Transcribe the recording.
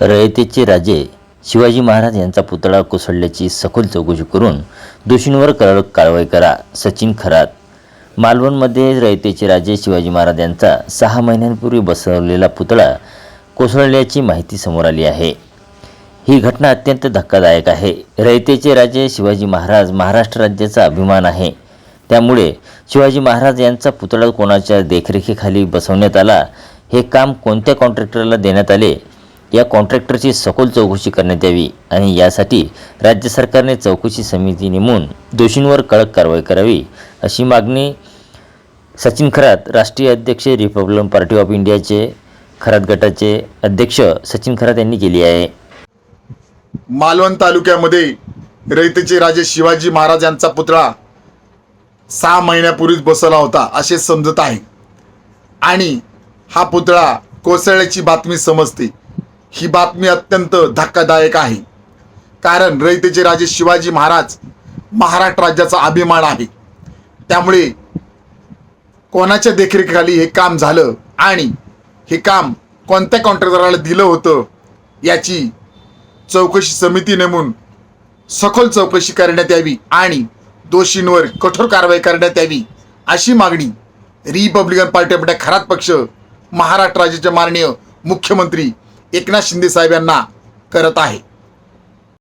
रयतेचे राजे शिवाजी महाराज यांचा पुतळा कोसळल्याची सखोल चौकशी करून दोषींवर कडक कारवाई करा सचिन खरात. मालवणमध्ये रयतेचे राजे शिवाजी महाराज यांचा सहा महिन्यांपूर्वी बसवलेला पुतळा कोसळल्याची माहिती समोर आली आहे. ही घटना अत्यंत धक्कादायक आहे. रयतेचे राजे शिवाजी महाराज महाराष्ट्र राज्याचा अभिमान आहे. त्यामुळे शिवाजी महाराज यांचा पुतळा कोणाच्या देखरेखीखाली बसवण्यात आला हे काम कोणत्या कॉन्ट्रॅक्टरला देण्यात आले या कॉन्ट्रॅक्टरची सखोल चौकशी करण्यात यावी आणि यासाठी राज्य सरकारने चौकशी समिती नेमून दोषींवर कडक कारवाई करावी अशी मागणी सचिन खरात राष्ट्रीय अध्यक्ष रिपब्लिकन पार्टी ऑफ इंडियाचे खरात गटाचे अध्यक्ष सचिन खरात यांनी केली आहे. मालवण तालुक्यामध्ये रयतेचे राजे शिवाजी महाराज यांचा पुतळा सहा महिन्यापूर्वीच बसवला होता असे समजत आहे. आणि हा पुतळा कोसळल्याची बातमी समजते. ही बातमी अत्यंत धक्कादायक आहे. कारण रयतेचे राजे शिवाजी महाराज महाराष्ट्र राज्याचा अभिमान आहे. त्यामुळे कोणाच्या देखरेखीखाली हे काम झालं आणि हे काम कोणत्या कॉन्ट्रॅक्टरला दिलं होतं याची चौकशी समिती नेमून सखोल चौकशी करण्यात यावी आणि दोषींवर कठोर कारवाई करण्यात यावी अशी मागणी रिपब्लिकन पार्टी आपल्या खरात पक्ष महाराष्ट्र राज्याचे माननीय मुख्यमंत्री एकनाथ शिंदे साहेब यांना करत आहे.